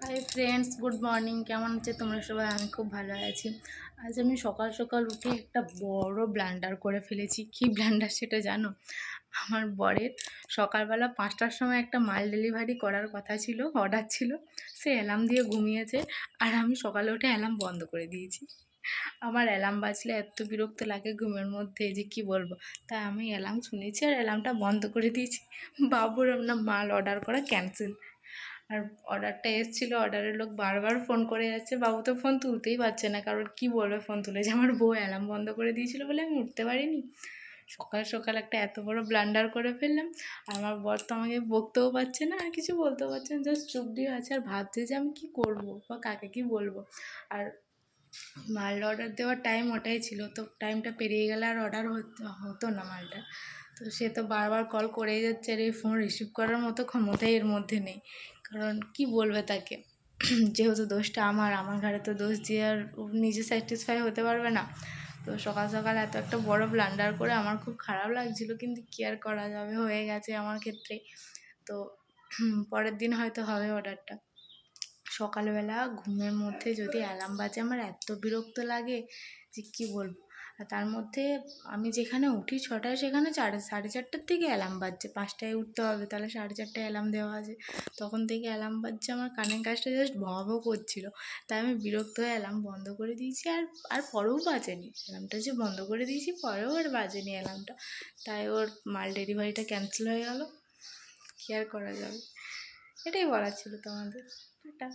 Hi friends good morning কেমন আছে তোমরা সবাই? আমি খুব ভালো আছি। আজ আমি সকাল সকাল উঠে একটা বড় ব্লান্ডার করে ফেলেছি। কি ব্লান্ডার সেটা জানো? আমার বরের সকালবেলা পাঁচটার সময় একটা মাল ডেলিভারি করার কথা ছিল অর্ডার ছিল। সে অ্যালার্ম দিয়ে ঘুমিয়েছে আর আমি সকালে উঠে অ্যালার্ম বন্ধ করে দিয়েছি। আমার অ্যালার্ম বাজলে এত বিরক্ত লাগে ঘুমের মধ্যে, যে কি বলব? তাই আমি অ্যালার্ম শুনেছি আর অ্যালার্মটা বন্ধ করে দিয়েছি। বাবুর আপনার মাল অর্ডার করা ক্যান্সেল আর অর্ডারটা এসেছিল অর্ডারের লোক বারবার ফোন করে যাচ্ছে। বাবু তো ফোন তুলতেই পারছে না, কারণ কি বলবে ফোন তুলে? যে আমার বউ অ্যালার্ম বন্ধ করে দিয়েছিল বলে আমি উঠতে পারিনি। সকাল সকাল একটা এত বড় ব্লান্ডার করে ফেললাম। আর আমার বর তো আমাকে বকতেও পারছে না, আর কিছু বলতেও পারছে না জাস্ট চুপ দিয়ে আছে। আর ভাবছে যে আমি কী করব বা কাকে কী বলব? আর মাল অর্ডার দেওয়ার টাইম ওটাই ছিল, তো টাইমটা পেরিয়ে গেলে আর অর্ডার হতো না মালটা। তো সে তো বারবার কল করেই যাচ্ছে, আর এই ফোন রিসিভ করার মতো ক্ষমতাই এর মধ্যে নেই। কারণ কি বলবে তাকে? যেহেতু দোষটা আমার আমার ঘাড়ে তো দোষ দিয়ে আর নিজে স্যাটিসফাই হতে পারবে না। তো সকাল সকাল এত একটা বড় ব্লান্ডার করে আমার খুব খারাপ লাগছিল, কিন্তু কি আর করা যাবে? হয়ে গেছে আমার ক্ষেত্রে। তো পরের দিন হয়তো হবে অর্ডারটা সকালবেলা ঘুমের মধ্যে যদি অ্যালার্ম বাজে, আমার এত বিরক্ত লাগে যে কী বলব? আর তার মধ্যে আমি যেখানে উঠি ছটায় সেখানে চারে, সাড়ে চারটার থেকে অ্যালার্ম বাজছে। পাঁচটায় উঠতে হবে, তাহলে সাড়ে চারটায় অ্যালার্ম দেওয়া আছে। তখন থেকে অ্যালার্ম বাজছে, আমার কানের কাজটা জাস্ট ভঁ ভঁ করছিল। তাই আমি বিরক্ত হয়ে অ্যালার্ম বন্ধ করে দিয়েছি আর আর পরেও বাজেনি। অ্যালার্মটা যে বন্ধ করে দিয়েছি, পরেও আর বাজেনি অ্যালার্মটা তাই ওর মাল ডেলিভারিটা ক্যান্সেল হয়ে গেল। কী আর করা যাবে? এটাই বলার ছিল তোমাদের। টাটা।